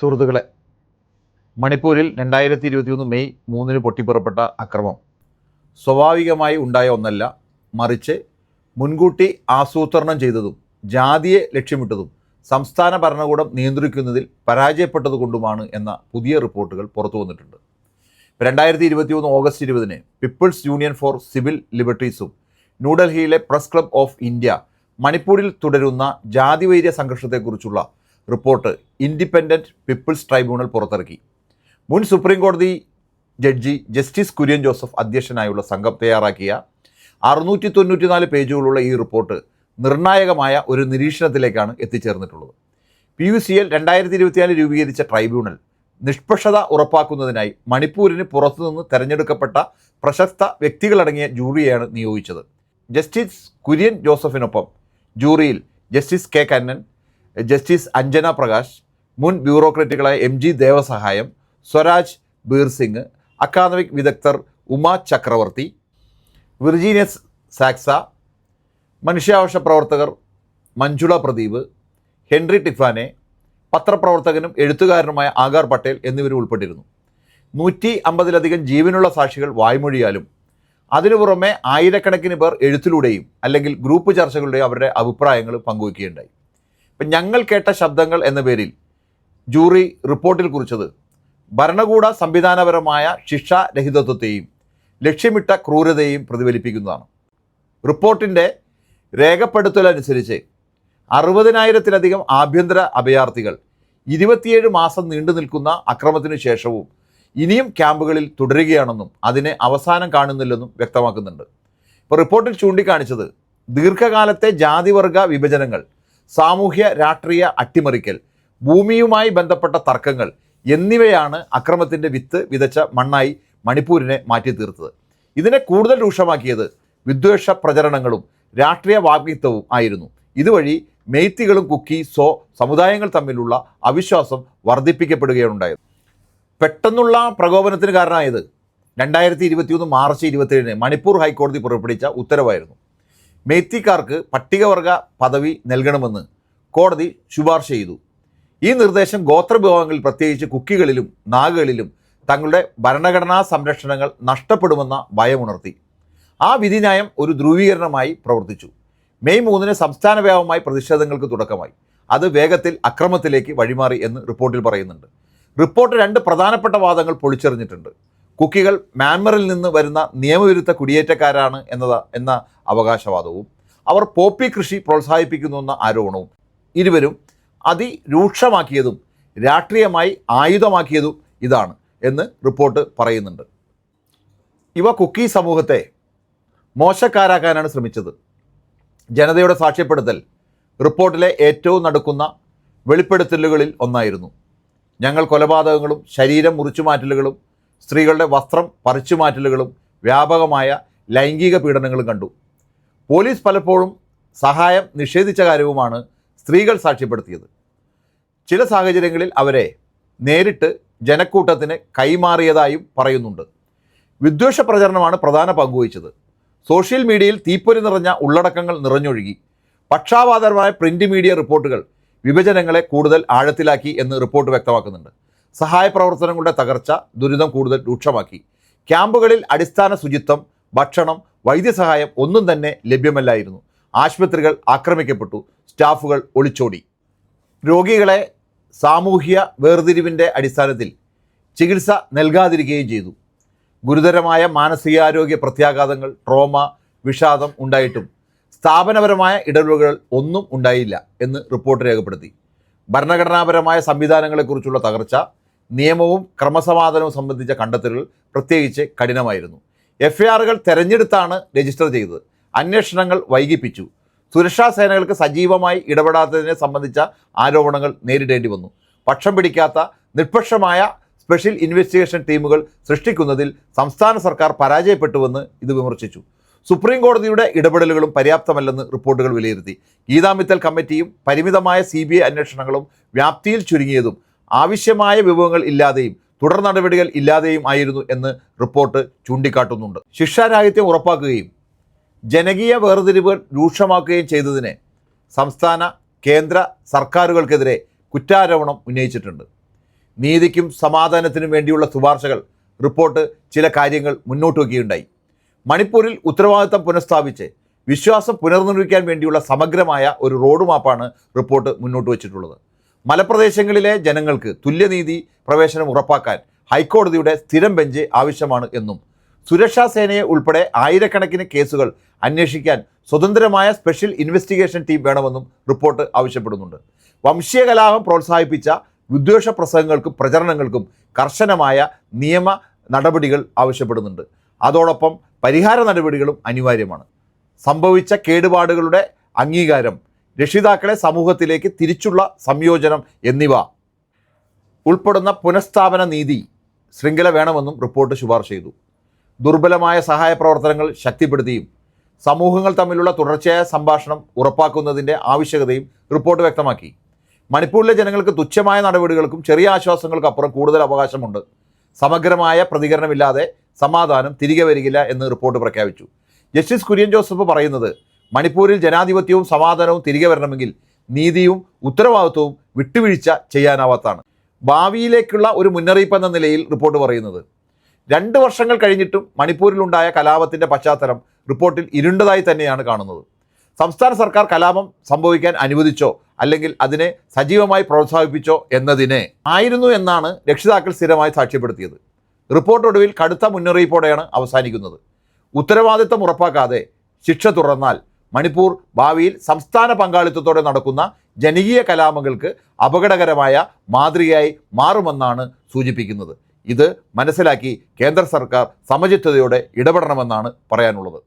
സുഹൃത്തുക്കളെ മണിപ്പൂരിൽ രണ്ടായിരത്തി ഇരുപത്തിയൊന്ന് മെയ് മൂന്നിന് പൊട്ടിപ്പുറപ്പെട്ട അക്രമം സ്വാഭാവികമായി ഉണ്ടായ ഒന്നല്ല മറിച്ച് മുൻകൂട്ടി ആസൂത്രണം ചെയ്തതും ജാതിയെ ലക്ഷ്യമിട്ടതും സംസ്ഥാന ഭരണകൂടം നിയന്ത്രിക്കുന്നതിൽ പരാജയപ്പെട്ടതുകൊണ്ടുമാണ് എന്ന പുതിയ റിപ്പോർട്ടുകൾ പുറത്തു വന്നിട്ടുണ്ട്. രണ്ടായിരത്തി ഇരുപത്തിയൊന്ന് ഓഗസ്റ്റ് ഇരുപതിന് പീപ്പിൾസ് യൂണിയൻ ഫോർ സിവിൽ ലിബർട്ടീസും ന്യൂഡൽഹിയിലെ പ്രസ് ക്ലബ് ഓഫ് ഇന്ത്യ മണിപ്പൂരിൽ തുടരുന്ന ജാതിവൈര്യ സംഘർഷത്തെക്കുറിച്ചുള്ള റിപ്പോർട്ട് ഇൻഡിപെൻഡന്റ് പീപ്പിൾസ് ട്രൈബ്യൂണൽ പുറത്തിറക്കി. മുൻ സുപ്രീം കോടതി ജഡ്ജി ജസ്റ്റിസ് കുര്യൻ ജോസഫ് അധ്യക്ഷനായുള്ള സംഘം തയ്യാറാക്കിയ അറുന്നൂറ്റി തൊണ്ണൂറ്റിനാല് പേജുകളുള്ള ഈ റിപ്പോർട്ട് നിർണായകമായ ഒരു നിരീക്ഷണത്തിലേക്കാണ് എത്തിച്ചേർന്നിട്ടുള്ളത്. പി യു സി എൽ രണ്ടായിരത്തി ഇരുപത്തിനാല് രൂപീകരിച്ച ട്രൈബ്യൂണൽ നിഷ്പക്ഷത ഉറപ്പാക്കുന്നതിനായി മണിപ്പൂരിന് പുറത്തുനിന്ന് തെരഞ്ഞെടുക്കപ്പെട്ട പ്രശസ്ത വ്യക്തികളടങ്ങിയ ജൂറിയെയാണ് നിയോഗിച്ചത്. ജസ്റ്റിസ് കുര്യൻ ജോസഫിനൊപ്പം ജൂറിയിൽ justice K Kannan justice Anjana Prakash മുൻ ബ്യൂറോക്രാറ്റുകളായ M G Devasahayam Swaraj Bir Singh academic വിദഗ്ധർ ഉമ ചക്രവർത്തി വിർജീനിയസ് സാക്സ മനുഷ്യാവകാശ പ്രവർത്തകർ മഞ്ജുള പ്രദീപ് ഹെൻറി ടിഫാനെ പത്രപ്രവർത്തകനും എഴുത്തുകാരനുമായ ആകാർ പട്ടേൽ എന്നിവരും ഉൾപ്പെട്ടിരുന്നു. നൂറ്റി അമ്പതിലധികം ജീവനുള്ള സാക്ഷികൾ വായ്മൊഴിയാലും അതിനു പുറമെ ആയിരക്കണക്കിന് പേർ എഴുത്തിലൂടെയും അല്ലെങ്കിൽ ഗ്രൂപ്പ് ചർച്ചകളുടെയും അവരുടെ അഭിപ്രായങ്ങൾ പങ്കുവയ്ക്കുകയുണ്ടായി. ഇപ്പം ഞങ്ങൾ കേട്ട ശബ്ദങ്ങൾ എന്ന പേരിൽ ജൂറി റിപ്പോർട്ടിൽ കുറിച്ചത് ഭരണകൂട സംവിധാനപരമായ ശിക്ഷാരഹിതത്വത്തെയും ലക്ഷ്യമിട്ട ക്രൂരതയെയും പ്രതിഫലിപ്പിക്കുന്നതാണ്. റിപ്പോർട്ടിന്റെ രേഖപ്പെടുത്തലനുസരിച്ച് അറുപതിനായിരത്തിലധികം ആഭ്യന്തര അഭയാർത്ഥികൾ ഇരുപത്തിയേഴ് മാസം നീണ്ടു നിൽക്കുന്ന അക്രമത്തിനു ശേഷവും ഇനിയും ക്യാമ്പുകളിൽ തുടരുകയാണെന്നും അതിനെ അവസാനം കാണുന്നില്ലെന്നും വ്യക്തമാക്കുന്നുണ്ട്. ഇപ്പോൾ റിപ്പോർട്ടിൽ ചൂണ്ടിക്കാണിച്ചത് ദീർഘകാലത്തെ ജാതിവർഗ വിഭജനങ്ങൾ സാമൂഹ്യ രാഷ്ട്രീയ അട്ടിമറിക്കൽ ഭൂമിയുമായി ബന്ധപ്പെട്ട തർക്കങ്ങൾ എന്നിവയാണ് അക്രമത്തിന്റെ വിത്ത് വിതച്ച മണ്ണായി മണിപ്പൂരിനെ മാറ്റി തീർത്തത് ഇതിനെ കൂടുതൽ രൂക്ഷമാക്കിയത് വിദ്വേഷ പ്രചരണങ്ങളും രാഷ്ട്രീയ വാഗ്മിത്വവും ആയിരുന്നു. ഇതുവഴി മെയ്ത്തികളും കുക്കി സോ സമുദായങ്ങൾ തമ്മിലുള്ള അവിശ്വാസം വർദ്ധിപ്പിക്കപ്പെടുകയുണ്ടായത് പെട്ടെന്നുള്ള പ്രകോപനത്തിന് കാരണമായത് രണ്ടായിരത്തി ഇരുപത്തിയൊന്ന് മാർച്ച് ഇരുപത്തിയേഴിന് മണിപ്പൂർ ഹൈക്കോടതി പുറപ്പെടുവിച്ച ഉത്തരവായിരുന്നു. മെയ്ത്തിക്കാർക്ക് പട്ടികവർഗ പദവി നൽകണമെന്ന് കോടതി ശുപാർശ ചെയ്തു. ഈ നിർദ്ദേശം ഗോത്രവിഭാഗങ്ങളിൽ പ്രത്യേകിച്ച് കുക്കികളിലും നാഗകളിലും തങ്ങളുടെ ഭരണഘടനാ സംരക്ഷണങ്ങൾ നഷ്ടപ്പെടുമെന്ന ഭയമുണർത്തി. ആ വിധിന്യായം ഒരു ധ്രുവീകരണമായി പ്രവർത്തിച്ചു. മെയ് മൂന്നിന് സംസ്ഥാന വ്യാപകമായി പ്രതിഷേധങ്ങൾക്ക് തുടക്കമായി. അത് വേഗത്തിൽ അക്രമത്തിലേക്ക് വഴിമാറി എന്ന് റിപ്പോർട്ടിൽ പറയുന്നുണ്ട്. റിപ്പോർട്ട് രണ്ട് പ്രധാനപ്പെട്ട വാദങ്ങൾ പൊളിച്ചെറിഞ്ഞിട്ടുണ്ട്. കുക്കികൾ മ്യാൻമറിൽ നിന്ന് വരുന്ന നിയമവിരുദ്ധ കുടിയേറ്റക്കാരാണ് എന്നത് എന്ന അവകാശവാദവും. അവർ പോപ്പി കൃഷി പ്രോത്സാഹിപ്പിക്കുന്നു എന്ന ആരോപണവും. ഇരുവരും അതിരൂക്ഷമാക്കിയതും രാഷ്ട്രീയമായി ആയുധമാക്കിയതും ഇതാണ് എന്ന് റിപ്പോർട്ട് പറയുന്നുണ്ട്. ഇവ കുക്കി സമൂഹത്തെ മോശക്കാരാക്കാനാണ് ശ്രമിച്ചത്. ജനതയുടെ സാക്ഷ്യപ്പെടുത്തൽ റിപ്പോർട്ടിലെ ഏറ്റവും നടക്കുന്ന വെളിപ്പെടുത്തലുകളിൽ ഒന്നായിരുന്നു. ഞങ്ങൾ കൊലപാതകങ്ങളും ശരീരം മുറിച്ചുമാറ്റലുകളും സ്ത്രീകളുടെ വസ്ത്രം പറിച്ചുമാറ്റലുകളും വ്യാപകമായ ലൈംഗിക പീഡനങ്ങളും കണ്ടു. പോലീസ് പലപ്പോഴും സഹായം നിഷേധിച്ച കാര്യവുമാണ് സ്ത്രീകൾ സാക്ഷ്യപ്പെടുത്തിയത്. ചില സാഹചര്യങ്ങളിൽ അവരെ നേരിട്ട് ജനക്കൂട്ടത്തിന് കൈമാറിയതായും പറയുന്നുണ്ട്. വിദ്വേഷ പ്രചരണമാണ് പ്രധാന പങ്കുവഹിച്ചത് സോഷ്യൽ മീഡിയയിൽ തീപ്പൊരി നിറഞ്ഞ ഉള്ളടക്കങ്ങൾ നിറഞ്ഞൊഴുകി. പക്ഷാപാതപരമായ പ്രിന്റ് മീഡിയ റിപ്പോർട്ടുകൾ വിഭജനങ്ങളെ കൂടുതൽ ആഴത്തിലാക്കി എന്ന് റിപ്പോർട്ട് വ്യക്തമാക്കുന്നുണ്ട്. സഹായ പ്രവർത്തനങ്ങളുടെ തകർച്ച ദുരിതം കൂടുതൽ രൂക്ഷമാക്കി. ക്യാമ്പുകളിൽ അടിസ്ഥാന ശുചിത്വം ഭക്ഷണം വൈദ്യസഹായം ഒന്നും തന്നെ ലഭ്യമല്ലായിരുന്നു. ആശുപത്രികൾ ആക്രമിക്കപ്പെട്ടു സ്റ്റാഫുകൾ ഒളിച്ചോടി. രോഗികളെ സാമൂഹ്യ വേർതിരിവിന്റെ അടിസ്ഥാനത്തിൽ ചികിത്സ നൽകാതിരിക്കുകയും ചെയ്തു. ഗുരുതരമായ മാനസികാരോഗ്യ പ്രത്യാഘാതങ്ങൾ ട്രോമ വിഷാദം ഉണ്ടായിട്ടും സ്ഥാപനപരമായ ഇടപെടലുകൾ ഒന്നും ഉണ്ടായില്ല എന്ന് റിപ്പോർട്ട് രേഖപ്പെടുത്തി. ഭരണഘടനാപരമായ സംവിധാനങ്ങളെക്കുറിച്ചുള്ള തകർച്ച നിയമവും ക്രമസമാധാനവും സംബന്ധിച്ച കണ്ടെത്തലുകൾ പ്രത്യേകിച്ച് കഠിനമായിരുന്നു. എഫ് ഐ ആറുകൾ തെരഞ്ഞെടുത്താണ് രജിസ്റ്റർ ചെയ്തത്. അന്വേഷണങ്ങൾ വൈകിപ്പിച്ചു. സുരക്ഷാ സേനകൾക്ക് സജീവമായി ഇടപെടാത്തതിനെ സംബന്ധിച്ച ആരോപണങ്ങൾ നേരിടേണ്ടി വന്നു. പക്ഷം പിടിക്കാത്ത നിഷ്പക്ഷമായ സ്പെഷ്യൽ ഇൻവെസ്റ്റിഗേഷൻ ടീമുകൾ സൃഷ്ടിക്കുന്നതിൽ സംസ്ഥാന സർക്കാർ പരാജയപ്പെട്ടുവെന്ന് ഇത് വിമർശിച്ചു. സുപ്രീം കോടതിയുടെ ഇടപെടലുകളും പര്യാപ്തമല്ലെന്ന് റിപ്പോർട്ടുകൾ വിലയിരുത്തി. ഗീതാമിത്തൽ കമ്മിറ്റിയും പരിമിതമായ സി അന്വേഷണങ്ങളും വ്യാപ്തിയിൽ ചുരുങ്ങിയതും ആവശ്യമായ വിഭവങ്ങൾ ഇല്ലാതെയും തുടർ നടപടികൾ ഇല്ലാതെയും ആയിരുന്നു എന്ന് റിപ്പോർട്ട് ചൂണ്ടിക്കാട്ടുന്നുണ്ട്. ശിക്ഷാരാഹിത്യം ഉറപ്പാക്കുകയും ജനകീയ വേർതിരിവുകൾ രൂക്ഷമാക്കുകയും ചെയ്തതിന് സംസ്ഥാന കേന്ദ്ര സർക്കാരുകൾക്കെതിരെ കുറ്റാരോപണം ഉന്നയിച്ചിട്ടുണ്ട്. നീതിക്കും സമാധാനത്തിനും വേണ്ടിയുള്ള ശുപാർശകൾ റിപ്പോർട്ട് ചില കാര്യങ്ങൾ മുന്നോട്ട് വയ്ക്കുകയുണ്ടായി മണിപ്പൂരിൽ ഉത്തരവാദിത്തം പുനഃസ്ഥാപിച്ച് വിശ്വാസം പുനർനിർമ്മിക്കാൻ വേണ്ടിയുള്ള സമഗ്രമായ ഒരു റോഡ് മാപ്പാണ് റിപ്പോർട്ട് മുന്നോട്ട് വച്ചിട്ടുള്ളത്. മലപ്രദേശങ്ങളിലെ ജനങ്ങൾക്ക് തുല്യനീതി പ്രവേശനം ഉറപ്പാക്കാൻ ഹൈക്കോടതിയുടെ സ്ഥിരം ബെഞ്ച് ആവശ്യമാണ് എന്നും സുരക്ഷാ സേനയെ ഉൾപ്പെടെ ആയിരക്കണക്കിന് കേസുകൾ അന്വേഷിക്കാൻ സ്വതന്ത്രമായ സ്പെഷ്യൽ ഇൻവെസ്റ്റിഗേഷൻ ടീം വേണമെന്നും റിപ്പോർട്ട് ആവശ്യപ്പെടുന്നുണ്ട്. വംശീയ കലാപം പ്രോത്സാഹിപ്പിച്ച വിദ്വേഷ പ്രസംഗങ്ങൾക്കും പ്രചരണങ്ങൾക്കും കർശനമായ നിയമ നടപടികൾ ആവശ്യപ്പെടുന്നുണ്ട്. അതോടൊപ്പം പരിഹാര നടപടികളും അനിവാര്യമാണ്. സംഭവിച്ച കേടുപാടുകളുടെ അംഗീകാരം രക്ഷിതാക്കളെ സമൂഹത്തിലേക്ക് തിരിച്ചുള്ള സംയോജനം എന്നിവ. ഉൾപ്പെടുന്ന പുനഃസ്ഥാപന നീതി ശൃംഖല വേണമെന്നും റിപ്പോർട്ട് ശുപാർശ ചെയ്തു. ദുർബലമായ സഹായ പ്രവർത്തനങ്ങൾ ശക്തിപ്പെടുത്തിയും സമൂഹങ്ങൾ തമ്മിലുള്ള തുടർച്ചയായ സംഭാഷണം ഉറപ്പാക്കുന്നതിന്റെ ആവശ്യകതയും റിപ്പോർട്ട് വ്യക്തമാക്കി. മണിപ്പൂരിലെ ജനങ്ങൾക്ക് തുച്ഛമായ നടപടികൾക്കും ചെറിയ ആശ്വാസങ്ങൾക്കും അപ്പുറം കൂടുതൽ അവകാശമുണ്ട്. സമഗ്രമായ പ്രതികരണമില്ലാതെ സമാധാനം തിരികെ വരികില്ല എന്ന് റിപ്പോർട്ട് പ്രഖ്യാപിച്ചു. ജസ്റ്റിസ് കുര്യൻ ജോസഫ് പറയുന്നത് മണിപ്പൂരിൽ ജനാധിപത്യവും സമാധാനവും തിരികെ വരണമെങ്കിൽ നീതിയും ഉത്തരവാദിത്വവും വിട്ടുവീഴ്ച ചെയ്യാനാവാത്താണ് ഭാവിയിലേക്കുള്ള ഒരു മുന്നറിയിപ്പ് എന്ന നിലയിൽ റിപ്പോർട്ട് പറയുന്നത്. രണ്ട് വർഷങ്ങൾ കഴിഞ്ഞിട്ടും മണിപ്പൂരിലുണ്ടായ കലാപത്തിന്റെ പശ്ചാത്തലം റിപ്പോർട്ടിൽ ഇരുണ്ടതായി തന്നെയാണ് കാണുന്നത്. സംസ്ഥാന സർക്കാർ കലാപം സംഭവിക്കാൻ അനുവദിച്ചോ അല്ലെങ്കിൽ അതിനെ സജീവമായി പ്രോത്സാഹിപ്പിച്ചോ എന്നതിനെ ആയിരുന്നു എന്നാണ് രക്ഷിതാക്കൾ സ്ഥിരമായി സാക്ഷ്യപ്പെടുത്തിയത്. റിപ്പോർട്ട് ഒടുവിൽ കടുത്ത മുന്നറിയിപ്പോടെയാണ് അവസാനിക്കുന്നത്. ഉത്തരവാദിത്തം ഉറപ്പാക്കാതെ ശിക്ഷ തുറന്നാൽ മണിപ്പൂർ ഭാവിയിൽ സംസ്ഥാന പങ്കാളിത്തത്തോടെ നടക്കുന്ന ജനകീയ കലാപങ്ങൾക്ക് അപകടകരമായ മാതൃകയായി മാറുമെന്നാണ് സൂചിപ്പിക്കുന്നത്. ഇത് മനസ്സിലാക്കി കേന്ദ്ര സർക്കാർ സമചിത്തതയോടെ ഇടപെടണമെന്നാണ് പറയാനുള്ളത്.